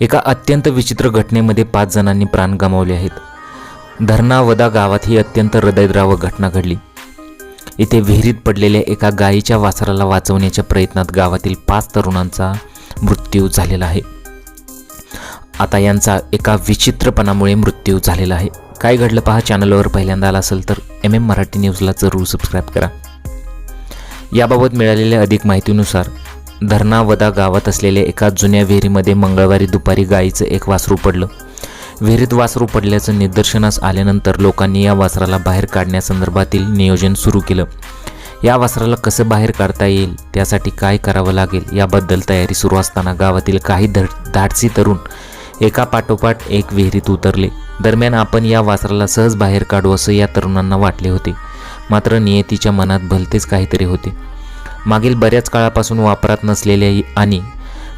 एका अत्यंत विचित्र घटनेमध्ये पाच जणांनी प्राण गमावले आहेत. धरणावदा गावात ही अत्यंत हृदयद्रावक घटना घडली. इथे विहिरीत पडलेल्या एका गायीच्या वासराला वाचवण्याच्या प्रयत्नात गावातील पाच तरुणांचा मृत्यू झालेला आहे. आता यांचा एका विचित्रपणामुळे मृत्यू झालेला आहे. काय घडलं पहा चॅनलवर पहिल्यांदा आला असेल तर एम एम मराठी न्यूजला जरूर सबस्क्राईब करा. याबाबत मिळालेल्या अधिक माहितीनुसार धरणावदा गावात असलेल्या एका जुन्या विहिरीमध्ये मंगळवारी दुपारी गायीचं एक वासरू पडलं. विहिरीत वासरू पडल्याचं निदर्शनास आल्यानंतर लोकांनी या वासराला बाहेर काढण्यासंदर्भातील नियोजन सुरू केलं. या वासराला कसं बाहेर काढता येईल त्यासाठी काय करावं लागेल याबद्दल तयारी सुरू असताना गावातील काही धड धाडसी तरुण एका पाठोपाठ एक विहिरीत उतरले. दरम्यान आपण या वासराला सहज बाहेर काढू असं या तरुणांना वाटले होते. मात्र नियतीच्या मनात भलतेच काहीतरी होते. मागील बऱ्याच काळापासून वापरात नसलेल्या आणि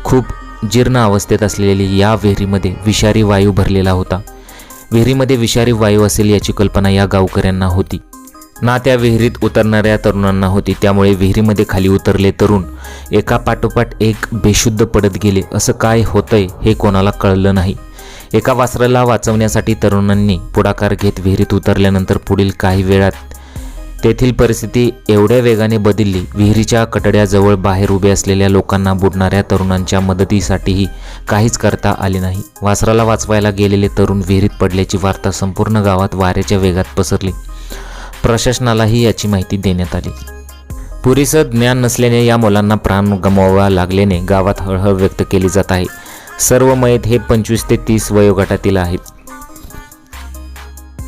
खूप जीर्ण अवस्थेत असलेली या विहिरीमध्ये विषारी वायू भरलेला होता. विहिरीमध्ये विषारी वायू असेल याची कल्पना या गावकऱ्यांना होती. ना त्या विहिरीत उतरणाऱ्या तरुणांना होती त्यामुळे विहिरीमध्ये खाली उतरले तरुण एका पाठोपाठ एक बेशुद्ध पडत गेले. असं काय होतंय हे कोणाला कळलं नाही. एका वासराला वाचवण्यासाठी तरुणांनी पुढाकार घेत विहिरीत उतरल्यानंतर पुढील काही वेळात तेथील परिस्थिती एवढ्या वेगाने बदलली विहिरीच्या कटड्याजवळ बाहेर उभे असलेल्या लोकांना बुडणाऱ्या तरुणांच्या मदतीसाठीही काहीच करता आले नाही. वासराला वाचवायला गेलेले तरुण विहिरीत पडल्याची वार्ता संपूर्ण गावात वाऱ्याच्या वेगात पसरली. प्रशासनालाही याची माहिती देण्यात आली. पुरेसं ज्ञान नसल्याने या मुलांना प्राण गमवावा लागल्याने गावात हळहळ व्यक्त केली जात आहे. सर्व मयत हे पंचवीस ते तीस वयोगटातील आहेत.